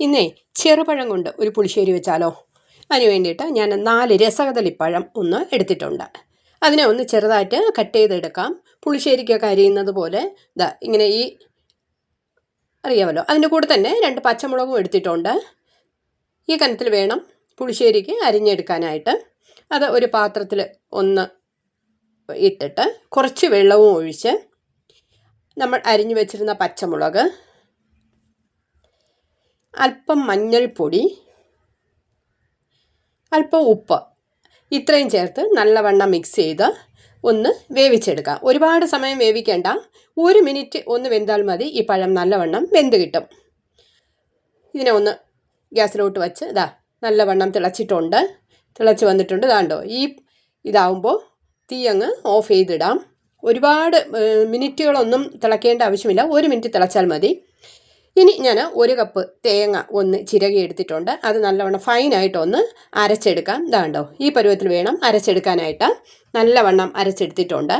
ഇന്നേ ചെറുപഴം കൊണ്ട് ഒരു പുളിശ്ശേരി വെച്ചാലോ? അതിന് വേണ്ടിയിട്ട് ഞാൻ നാല് രസകദളിപ്പഴം ഒന്ന് എടുത്തിട്ടുണ്ട്. അതിനെ ഒന്ന് ചെറുതായിട്ട് കട്ട് ചെയ്തെടുക്കാം. പുളിശ്ശേരിക്കൊക്കെ അരിയുന്നത് പോലെ ഇതാ ഇങ്ങനെ ഈ അറിയാമല്ലോ? അതിന്റെ കൂടെ തന്നെ രണ്ട് പച്ചമുളകും എടുത്തിട്ടുണ്ട്. ഈ കനത്തിൽ വേണം പുളിശ്ശേരിക്ക് അരിഞ്ഞെടുക്കാനായിട്ട്. അത് ഒരു പാത്രത്തിൽ ഒന്ന് ഇട്ടിട്ട് കുറച്ച് വെള്ളവും ഒഴിച്ച് നമ്മൾ അരിഞ്ഞു വെച്ചിരുന്ന പച്ചമുളക് അല്പം മഞ്ഞൾപ്പൊടി അല്പം ഉപ്പ്. ഇത്രയും ചേർത്ത് നല്ലവണ്ണം മിക്സ് ചെയ്ത് ഒന്ന് വേവിച്ചെടുക്കുക ഒരുപാട് സമയം വേവിക്കേണ്ട. ഒരു മിനിറ്റ് ഒന്ന് വെന്താൽ മതി. ഈ പഴം നല്ലവണ്ണം വെന്ത് കിട്ടും. ഇതിനെ ഒന്ന് ഗ്യാസിലോട്ട് വച്ച് ഇതാ നല്ലവണ്ണം തിളച്ചിട്ടുണ്ട്. തിളച്ച് വന്നിട്ടുണ്ട്. ഇതാണ്ടോ ഈ ഇതാവുമ്പോൾ തീ അങ്ങ് ഓഫ് ചെയ്തിടാം. ഒരുപാട് മിനിറ്റുകളൊന്നും തിളക്കേണ്ട ആവശ്യമില്ല. ഒരു മിനിറ്റ് തിളച്ചാൽ മതി. ഇനി ഞാൻ ഒരു കപ്പ് തേങ്ങ ഒന്ന് ചിരകി എടുത്തിട്ടുണ്ട്. അത് നല്ലവണ്ണം ഫൈനായിട്ടൊന്ന് അരച്ചെടുക്കാം. ഇതാണ്ടോ ഈ പരുവത്തിൽ വേണം അരച്ചെടുക്കാനായിട്ട്. നല്ലവണ്ണം അരച്ചെടുത്തിട്ടുണ്ട്.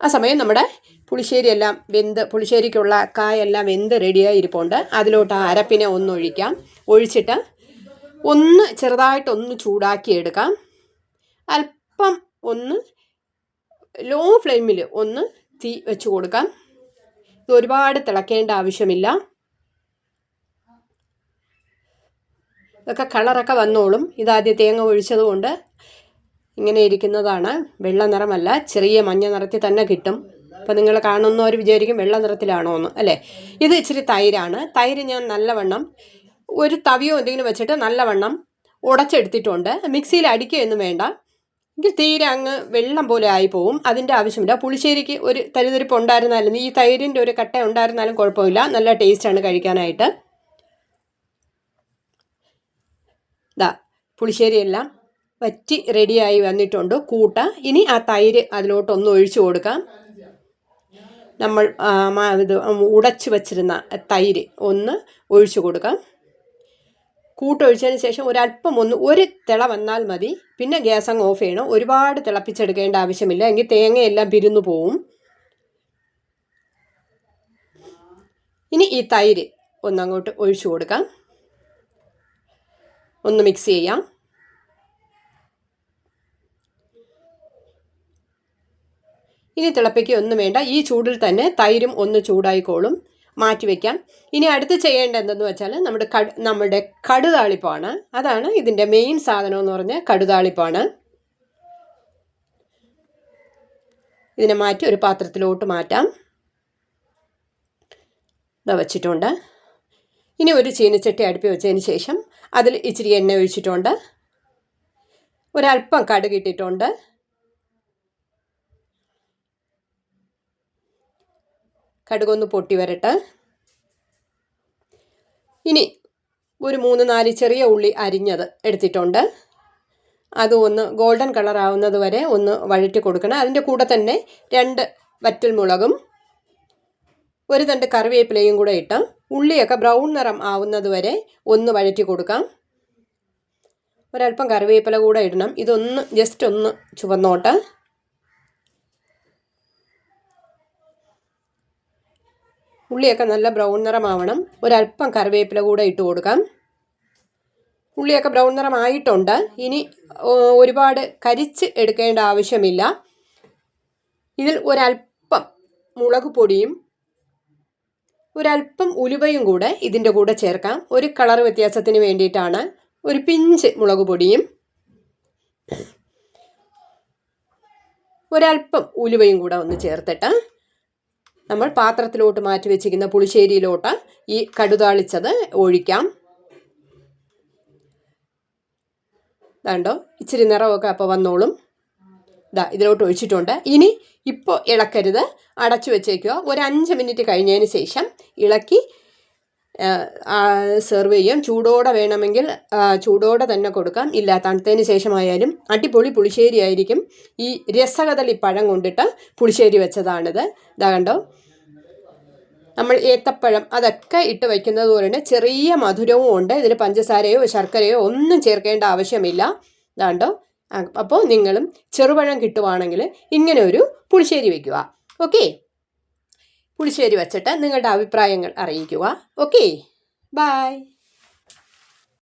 ആ സമയം നമ്മുടെ പുളിശ്ശേരി എല്ലാം വെന്ത് പുളിശ്ശേരിക്കുള്ള കായെല്ലാം വെന്ത് റെഡിയായി ഇരിപ്പുണ്ട് അതിലോട്ട് ആ അരപ്പിനെ ഒന്ന് ഒഴിക്കാം. ഒഴിച്ചിട്ട് ഒന്ന് ചെറുതായിട്ടൊന്ന് ചൂടാക്കിയെടുക്കാം അല്പം ഒന്ന് ലോ ഫ്ലെയിമിൽ ഒന്ന് തീ വെച്ച് കൊടുക്കാം. ഇത് ഒരുപാട് തിളക്കേണ്ട ആവശ്യമില്ല. ഇതൊക്കെ കളറൊക്കെ വന്നോളും. ഇതാദ്യം തേങ്ങ ഒഴിച്ചത് കൊണ്ട് ഇങ്ങനെ ഇരിക്കുന്നതാണ്. വെള്ള നിറമല്ല ചെറിയ മഞ്ഞ നിറത്തിൽ തന്നെ കിട്ടും. അപ്പം നിങ്ങൾ കാണുന്നവർ വിചാരിക്കും വെള്ള നിറത്തിലാണോ എന്ന് അല്ലേ? ഇത് ഇച്ചിരി തൈരാണ്. തൈര് ഞാൻ നല്ലവണ്ണം ഒരു തവിയോ എന്തെങ്കിലും വെച്ചിട്ട് നല്ലവണ്ണം ഉടച്ചെടുത്തിട്ടുണ്ട്. മിക്സിയിൽ അടിക്കുകയൊന്നും വേണ്ട. എങ്കിൽ തീരെ അങ്ങ് വെള്ളം പോലെ ആയി പോവും. അതിന്റെ ആവശ്യമില്ല. പുളിശ്ശേരിക്ക് ഒരു തരിതരിപ്പ് ഉണ്ടായിരുന്നാലും ഈ തൈരിന്റെ ഒരു കട്ട ഉണ്ടായിരുന്നാലും കുഴപ്പമില്ല. നല്ല ടേസ്റ്റാണ് കഴിക്കാനായിട്ട്. പുളിശ്ശേരിയെല്ലാം വറ്റി റെഡിയായി വന്നിട്ടുണ്ട്. കൂട്ട. ഇനി ആ തൈര് അതിലോട്ടൊന്ന് ഒഴിച്ചു കൊടുക്കാം. നമ്മൾ ഇത് ഉടച്ചു വച്ചിരുന്ന തൈര് ഒന്ന് ഒഴിച്ചു കൊടുക്കാം. കൂട്ടൊഴിച്ചതിന് ശേഷം ഒരല്പം ഒന്ന് ഒരു തിള വന്നാൽ മതി. പിന്നെ ഗ്യാസ് അങ്ങ് ഓഫ് ചെയ്യണം. ഒരുപാട് തിളപ്പിച്ചെടുക്കേണ്ട ആവശ്യമില്ല. എങ്കിൽ തേങ്ങയെല്ലാം പിരിന്നു പോവും. ഇനി ഈ തൈര് ഒന്നങ്ങോട്ട് ഒഴിച്ചു കൊടുക്കാം. ഒന്ന് മിക്സ് ചെയ്യാം. ഇനി തിളപ്പിക്കുക വേണ്ട. ഈ ചൂടിൽ തന്നെ തൈരും ഒന്ന് ചൂടായിക്കോളും. മാറ്റി വയ്ക്കാം ഇനി അടുത്ത് ചെയ്യേണ്ടത് എന്തെന്ന് വെച്ചാൽ നമ്മുടെ കട് നമ്മുടെ കടുതാളിപ്പാണ്. അതാണ് ഇതിന്റെ മെയിൻ സാധനം എന്ന് പറഞ്ഞ കടുതാളിപ്പാണ്. ഇതിനെ മാറ്റി ഒരു പാത്രത്തിലോട്ട് മാറ്റാം. ഇതാ വച്ചിട്ടുണ്ട്. ഇനി ഒരു ചീനച്ചട്ടി അടുപ്പി വെച്ചതിന് ശേഷം അതിൽ ഇച്ചിരി എണ്ണ ഒഴിച്ചിട്ടുണ്ട്. ഒരല്പം കടുകിട്ടിട്ടുണ്ട് കടുകൊന്ന് പൊട്ടി വരട്ടെ. ഇനി ഒരു മൂന്ന് നാല് ചെറിയ ഉള്ളി അരിഞ്ഞത് എടുത്തിട്ടുണ്ട്. അത് ഒന്ന് ഗോൾഡൻ കളർ ആവുന്നത് വരെ ഒന്ന് വഴറ്റി കൊടുക്കണം. അതിന്റെ കൂടെ തന്നെ രണ്ട് വറ്റൽ മുളകും ഒരു തണ്ട് കറിവേപ്പിലയും കൂടെ ഇട്ട് ഉള്ളിയൊക്കെ ബ്രൗൺ നിറം ആവുന്നത് വരെ ഒന്ന് വഴറ്റി കൊടുക്കാം. ഒരല്പം കറിവേപ്പില കൂടെ ഇടണം. ഇതൊന്ന് ജസ്റ്റ് ഒന്ന് ചുവന്നോട്ട്. ഉള്ളിയൊക്കെ നല്ല ബ്രൗൺ നിറമാവണം. ഒരല്പം കറിവേപ്പില കൂടെ ഇട്ട് കൊടുക്കാം. ഉള്ളിയൊക്കെ ബ്രൗൺ നിറമായിട്ടുണ്ട്. ഇനി ഒരുപാട് കരിച്ച് എടുക്കേണ്ട ആവശ്യമില്ല. ഇതിൽ ഒരല്പം മുളക് പൊടിയും ഒരല്പം ഉലുവയും കൂടെ ഇതിന്റെ കൂടെ ചേർക്കാം. ഒരു കളർ വ്യത്യാസത്തിന് വേണ്ടിയിട്ടാണ് ഒരു പിഞ്ച് മുളക് പൊടിയും ഒരല്പം ഉലുവയും കൂടെ ഒന്ന് ചേർത്തിട്ട് നമ്മൾ പാത്രത്തിലോട്ട് മാറ്റി വെച്ചിരിക്കുന്ന പുളിശ്ശേരിയിലോട്ട് ഈ കടുതാളിച്ചത് ഒഴിക്കാം. ഇതാണ്ടോ ഇച്ചിരി നിറമൊക്കെ അപ്പോൾ വന്നോളും. ഇതാ ഇതിലോട്ട് ഒഴിച്ചിട്ടുണ്ട്. ഇനി ഇപ്പോൾ ഇളക്കരുത്. അടച്ചു വെച്ചേക്കുക. ഒരു അഞ്ച് മിനിറ്റ് കഴിഞ്ഞതിന് ശേഷം ഇളക്കി സെർവ് ചെയ്യാം. ചൂടോടെ വേണമെങ്കിൽ ചൂടോടെ തന്നെ കൊടുക്കാം. ഇല്ല തണുത്തതിന് ശേഷമായാലും അടിപൊളി പുളിശ്ശേരി ആയിരിക്കും. ഈ രസകദളി പഴം കൊണ്ടിട്ട് പുളിശ്ശേരി വെച്ചതാണിത്. ഇതാ കണ്ടോ? നമ്മൾ ഏത്തപ്പഴം അതൊക്കെ ഇട്ട് വയ്ക്കുന്നത് പോലെ തന്നെ ചെറിയ മധുരവും ഉണ്ട്. ഇതിൽ പഞ്ചസാരയോ ശർക്കരയോ ഒന്നും ചേർക്കേണ്ട ആവശ്യമില്ല. ഇതാണ്ടോ അപ്പോൾ നിങ്ങളും ചെറുപഴം കിട്ടുവാണെങ്കിൽ ഇങ്ങനെ ഒരു പുളിശ്ശേരി വയ്ക്കുക ഓക്കെ? പുളിശ്ശേരി വച്ചിട്ട് നിങ്ങളുടെ അഭിപ്രായങ്ങൾ അറിയിക്കുക. Okay bye